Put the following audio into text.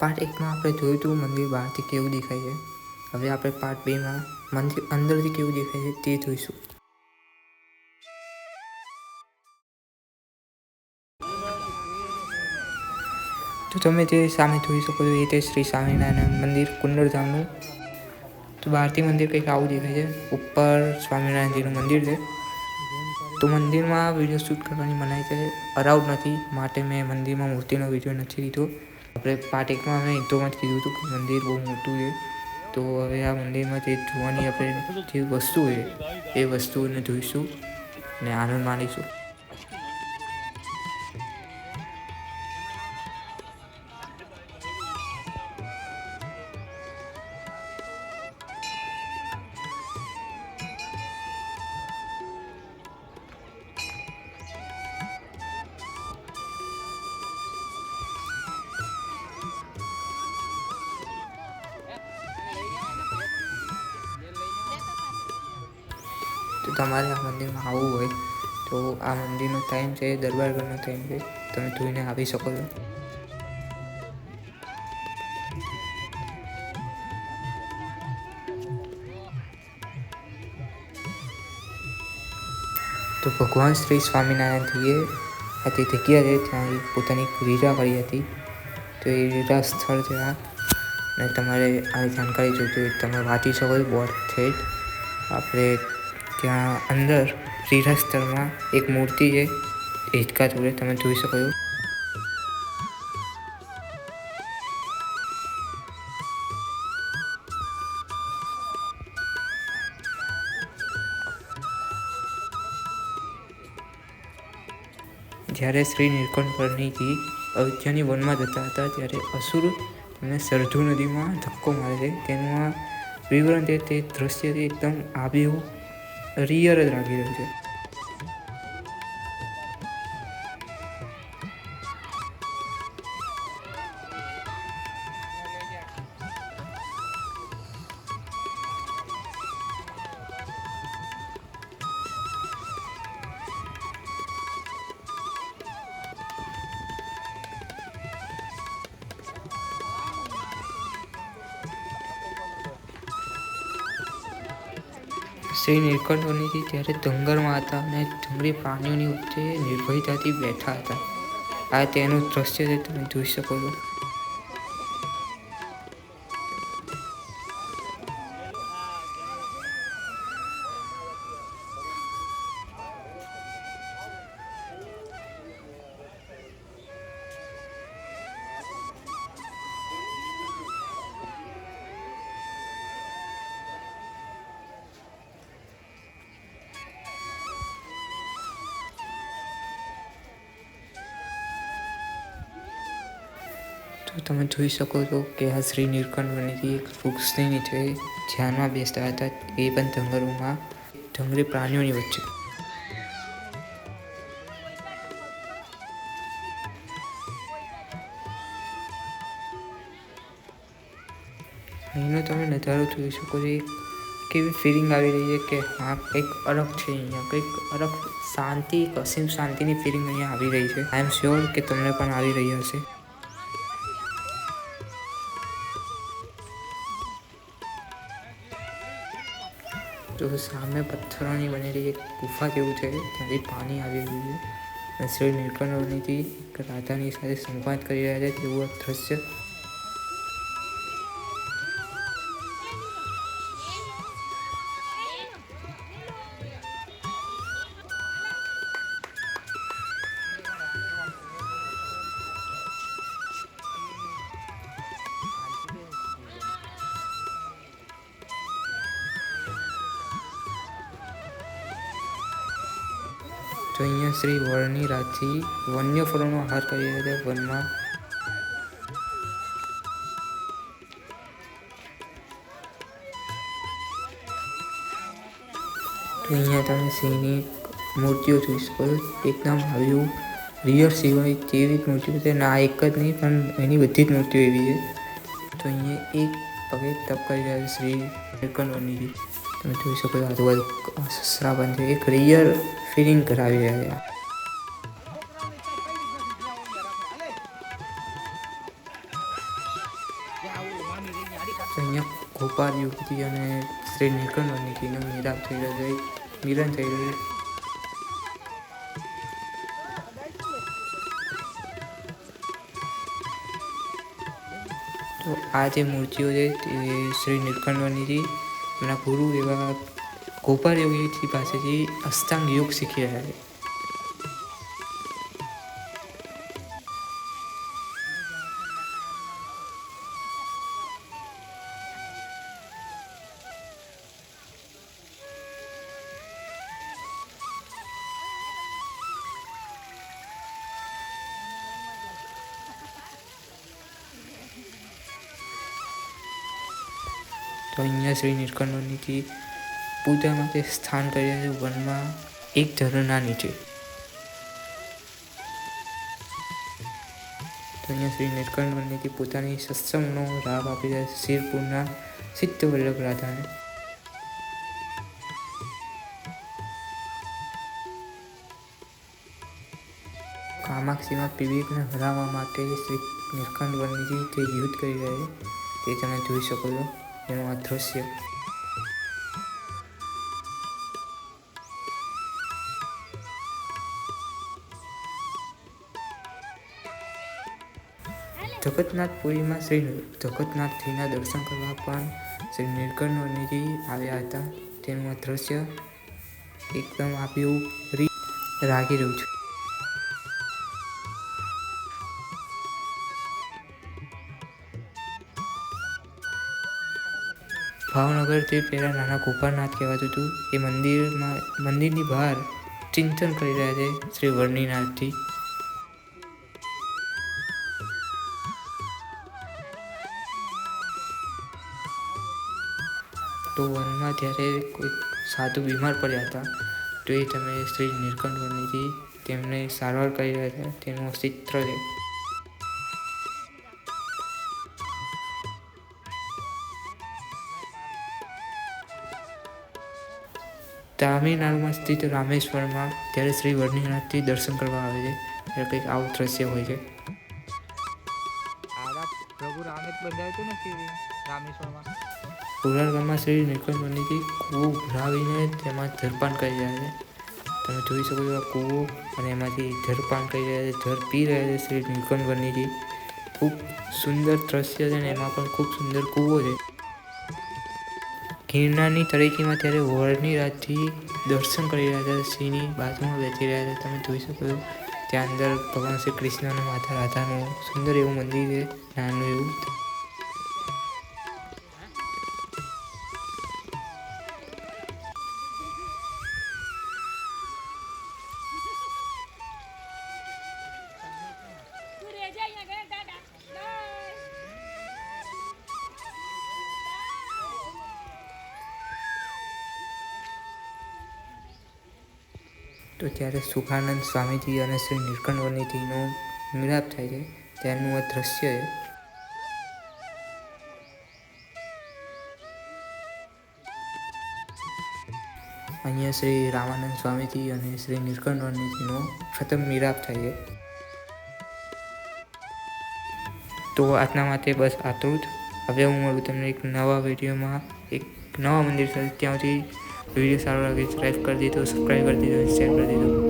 Part એકમાં આપણે જોયું હતું મંદિર બહારથી કેવું દેખાય છે. હવે આપણે પાર્ટ બેમાં મંદિર અંદરથી કેવું દેખાય છે તે જોઈશું. તો તમે જે સામે જોઈ શકો છો એ તે શ્રી સ્વામિનારાયણ મંદિર કુંડળધામનું તો બહારથી મંદિર કંઈક આવું દેખાય છે. ઉપર સ્વામિનારાયણજીનું મંદિર છે. તો મંદિરમાં વીડિયો શૂટ કરવાની મનાઈ છે. અરાઉડ નથી. માટે મેં મંદિરમાં મૂર્તિનો વીડિયો નથી લીધો. આપણે પાર્ટ એકમાં મેં ઇન્ટ્રોમાં જ કીધું હતું કે મંદિર બહુ મોટું છે. તો હવે આ મંદિરમાં જે જોવાની આપણે જે વસ્તુ છે, એ વસ્તુઓને જોઈશું અને આનંદ માણીશું. તો તમારે આ મંદિરમાં આવવું હોય તો આ મંદિરનો ટાઈમ છે, દરબારગઢનો ટાઈમ છે, તમે જોઈને આવી શકો છો. તો ભગવાન શ્રી સ્વામિનારાયણજીએ આ તે જગ્યા છે ત્યાં પોતાની લીલા કરી હતી. તો એ લીલા સ્થળ છે આ. અને તમારે આ જાણકારી જોઈતી હોય તમે વાંચી શકો બોર્ડ છે આપણે ત્યાં અંદર લીલા સ્થળમાં એક મૂર્તિ છે હિંચકા જોડે તમે જોઈ શકો છો. જ્યારે શ્રી નીલકંઠ પરણીજી અયોધ્યાની વનમાં જતા હતા, ત્યારે અસુર તેમને સરધુ નદીમાં ધક્કો મારે છે. તેનું આ વિવરણ છે, તે દ્રશ્યથી એકદમ આબેહૂબ રિયલ જ લાગી રહ્યું છે શ્રી નીલકંઠવનીથી ત્યારે જંગલમાં હતા અને જંગલી પ્રાણીઓની વચ્ચે નિર્ભયતાથી બેઠા હતા. આ તેનું દ્રશ્ય તમે જોઈ શકો છો. તો તમે જોઈ શકો છો કે આ શ્રી નીલકંઠ એક વૃક્ષની નીચે ધ્યાનમાં બેસતા હતા, એ પણ જંગલોમાં જંગલી પ્રાણીઓની વચ્ચે. અહીંનો તમે નજારો જોઈ શકો છો કેવી ફિલિંગ આવી રહી છે કે હા, કંઈક અલગ છે અહીંયા, કંઈક અલગ શાંતિ, અસીમ શાંતિની ફિલિંગ અહીંયા આવી રહી છે. આઈ એમ શ્યોર કે તમને પણ આવી રહી હશે. તો સામે પથ્થરોની બનેલી એક ગુફા જેવું છે. ત્યાંથી પાણી આવી રહ્યું છે. અને શ્રી નીલકંઠવનીથી એક રાધાની સાથે સંવાદ કરી રહ્યા છે. તેવું દ્રશ્ય તો અહીંયા શ્રી વળની રાતથી વન્ય ફળોનો આહાર કરી રહ્યા છે વનમાં અહીંયા તમે સિંહની મૂર્તિઓ જોઈ શકો એકદમ આવ્યું રિયલ સિવાય તેવી જ મૂર્તિઓ છે ના, એક જ નહીં, પણ એની બધી જ મૂર્તિઓ એવી છે. તો અહીંયા એક પગે તપ કરી રહ્યા છે શ્રી નીલકંઠવનીજી તમે જોઈ શકો છો આજુબાજુ સસરા બંધ એક રિયલ ફિલિંગ કરાવી રહ્યા અહીંયા ગોપાલ યુવતી અને શ્રી નીલકંઠ મિલાપ થઈ રહ્યો છે. મિલન થઈ રહ્યું તો આ જે મૂર્તિઓ છે તે શ્રી નીલકંઠવનીથી એમના ગુરુ એવા ગોપાલ યોગીજી પાસેથી અષ્ટાંગ યોગ શીખી રહ્યા છે. તો અહીંયા શ્રી નીલકંઠનીથી પૂજા માટે સ્થાન કરી રહ્યા છે વનમાં એક ઝરણા નીચે. તો અહીંયા શ્રી નીલકંઠનીથી પોતાની સત્સંગનો લાભ આપી રહ્યા છે શિરપુરના સિદ્ધ રાધાને. કામાક્ષીમાં પીવીકને હરાવવા માટે શ્રી નિષ્કંદ વર્ણિજી જે યુદ્ધ કરી રહ્યા છે, તે તમે જોઈ શકો છો. એનું આ દ્રશ્ય. જગતનાથપુરીમાં શ્રી જગતનાથજીના દર્શન કરવા પણ શ્રી નીલકંઠ વર્ણીજી આવ્યા હતા. તેનું આ દ્રશ્ય એકદમ આપ્યું રાગી રહ્યું છે. ભાવનગર તે પહેલાં નાના ગોપાલનાથ કહેવાતું હતું. એ મંદિરમાં, મંદિરની બહાર ચિંતન કરી રહ્યા છે શ્રી વર્ણિનાથજી. તો વનમાં જ્યારે કોઈ સાધુ બીમાર પડ્યા હતા, તો એ તમે શ્રી નીલકંઠ વર્ણિજી તેમને સારવાર કરી રહ્યા હતા. તેનું ચિત્ર છે. તામિલનાડુમાં સ્થિત રામેશ્વરમાં ત્યારે શ્રી વર્ણિનાથથી દર્શન કરવા આવે છે ત્યારે કંઈક આવું દ્રશ્ય હોય છે. પ્રભુ રામે બંધાયું ને રામેશ્વરમાં? પુરાણ ગામમાં શ્રી નીલકંઠ વર્ણિથી કૂવો ભરાવીને તેમાં જળપાન કરી રહ્યા છે. તમે જોઈ શકો છો આ કૂવો અને એમાંથી જળપાન કરી રહ્યા છે જળ પી રહ્યા છે શ્રી નીલકંઠ વર્ણિથી ખૂબ સુંદર દ્રશ્ય છે અને એમાં પણ ખૂબ સુંદર કૂવો છે. ગિરનારની તળેટીમાં ત્યારે વળની રાતથી દર્શન કરી રહ્યા હતા. સિંહની બાજુમાં બેસી રહ્યા હતા. તમે જોઈ શકો છો, ત્યાં અંદર ભગવાન શ્રી કૃષ્ણ માતા રાધાનું સુંદર એવું મંદિર છે, નાનું એવું. તું તો ત્યારે સુખાનંદ સ્વામીજી અને શ્રી નીલકંઠવનીજીનો મિલાપ થાય છે, ત્યારનું આ દ્રશ્ય છે અહીંયા શ્રી રામાનંદ સ્વામીજી અને શ્રી નીલકંઠવનીજીનો પ્રથમ મિલાપ થાય છે. તો આજના માટે બસ આટલું જ. હવે હું મળું તમને એક નવા વિડીયોમાં. એક નવા મંદિર સાથે ત્યાં સુધી વીડિયો સારો લાગે લાઈક કરી દીધો સબસ્ક્રાઈબ કરી દીધો શેર કરી દીધો.